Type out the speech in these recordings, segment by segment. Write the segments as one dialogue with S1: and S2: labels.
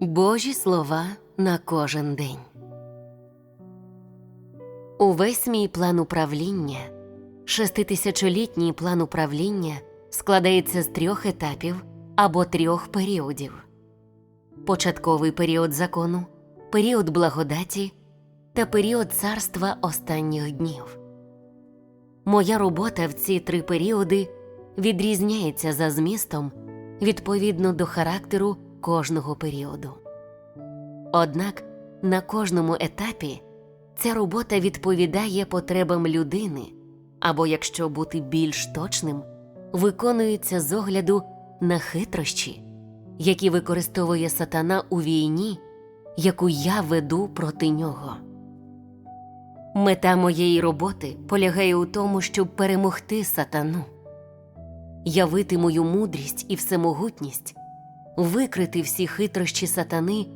S1: Божі слова на кожен день. Увесь мій план управління, шеститисячолітній план управління складається з трьох етапів або трьох періодів: початковий період закону, період благодаті та період царства останніх днів. Моя робота в ці три періоди відрізняється за змістом відповідно до характеру кожного періоду. Однак на кожному етапі ця робота відповідає потребам людини, або, якщо бути більш точним, виконується з огляду на хитрощі, які використовує сатана у війні, яку я веду проти нього. Мета моєї роботи полягає у тому, щоб перемогти сатану, явити мою мудрість і всемогутність, викрити всі хитрощі сатани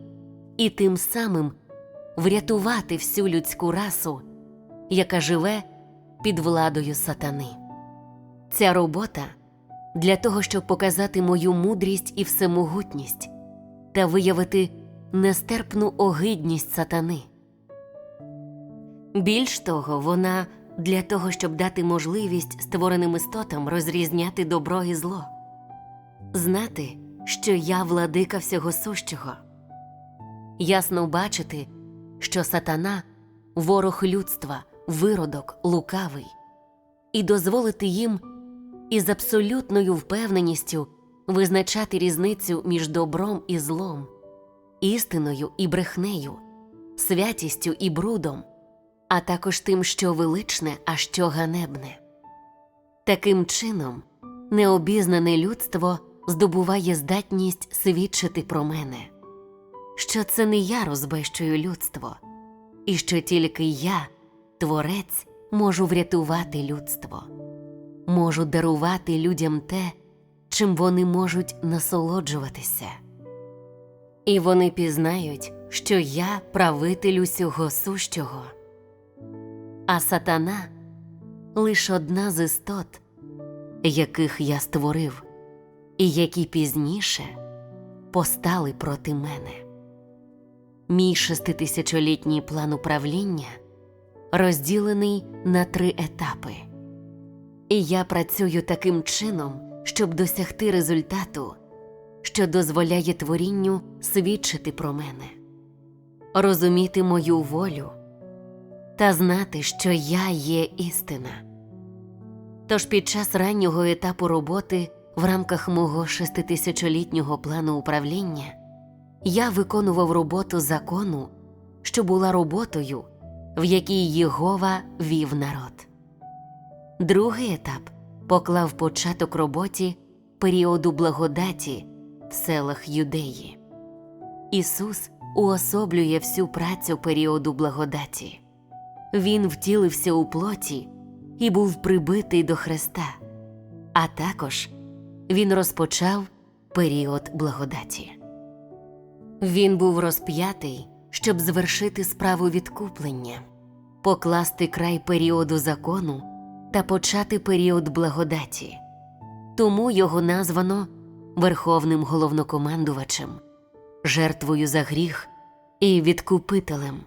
S1: і тим самим врятувати всю людську расу, яка живе під владою сатани. Ця робота для того, щоб показати мою мудрість і всемогутність та виявити нестерпну огидність сатани. Більш того, вона для того, щоб дати можливість створеним істотам розрізняти добро і зло, знати, що я владика всього сущого, ясно бачити, що сатана ворог людства, виродок, лукавий, і дозволити їм із абсолютною впевненістю визначати різницю між добром і злом, істиною і брехнею, святістю і брудом а також тим, що величне, а що ганебне. Таким чином, необізнане людство здобуває здатність свідчити про мене, що це не я розбещую людство, і що тільки я, творець, можу врятувати людство, можу дарувати людям те, чим вони можуть насолоджуватися. І вони пізнають, що я правитель усього сущого. А сатана лише одна з істот, яких я створив, і які пізніше постали проти мене. Мій шеститисячолітній план управління розділений на три етапи, і я працюю таким чином, щоб досягти результату, що дозволяє творінню свідчити про мене, розуміти мою волю та знати, що я є істина. Тож під час раннього етапу роботи в рамках мого шеститисячолітнього плану управління я виконував роботу закону, що була роботою, в якій Єгова вів народ. Другий етап поклав початок роботі періоду благодаті в селах Юдеї. Ісус уособлює всю працю періоду благодаті. Він втілився у плоті і був прибитий до Христа, а також він розпочав період благодаті. Він був розп'ятий, щоб звершити справу відкуплення, покласти край періоду закону та почати період благодаті, тому його названо Верховним головнокомандувачем, жертвою за гріх і відкупителем.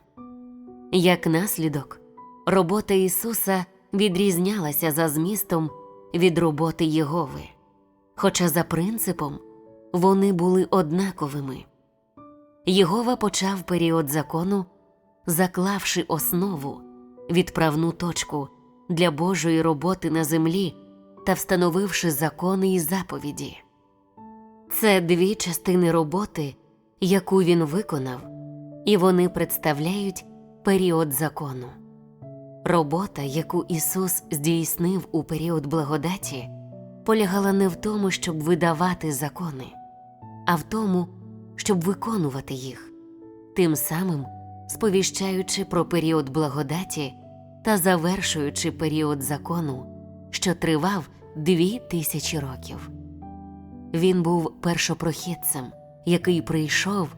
S1: Як наслідок, робота Ісуса відрізнялася за змістом від роботи Єгови, хоча за принципом вони були однаковими. Єгова почав період закону, заклавши основу, відправну точку для Божої роботи на землі та встановивши закони і заповіді. Це дві частини роботи, яку він виконав, і вони представляють період закону. Робота, яку Ісус здійснив у період благодаті, полягала не в тому, щоб видавати закони, а в тому, щоб виконувати їх, тим самим сповіщаючи про період благодаті та завершуючи період закону, що тривав дві тисячі років. Він був першопрохідцем, який прийшов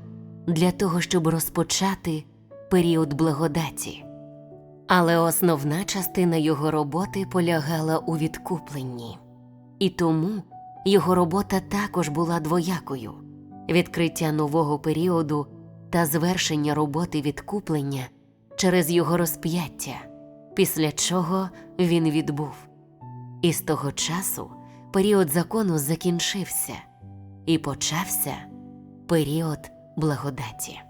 S1: для того, щоб розпочати період благодаті, але основна частина його роботи полягала у відкупленні, і тому його робота також була двоякою відкриття нового періоду та звершення роботи відкуплення через його розп'яття, після чого він відбув. І з того часу період закону закінчився, і почався період благодаті.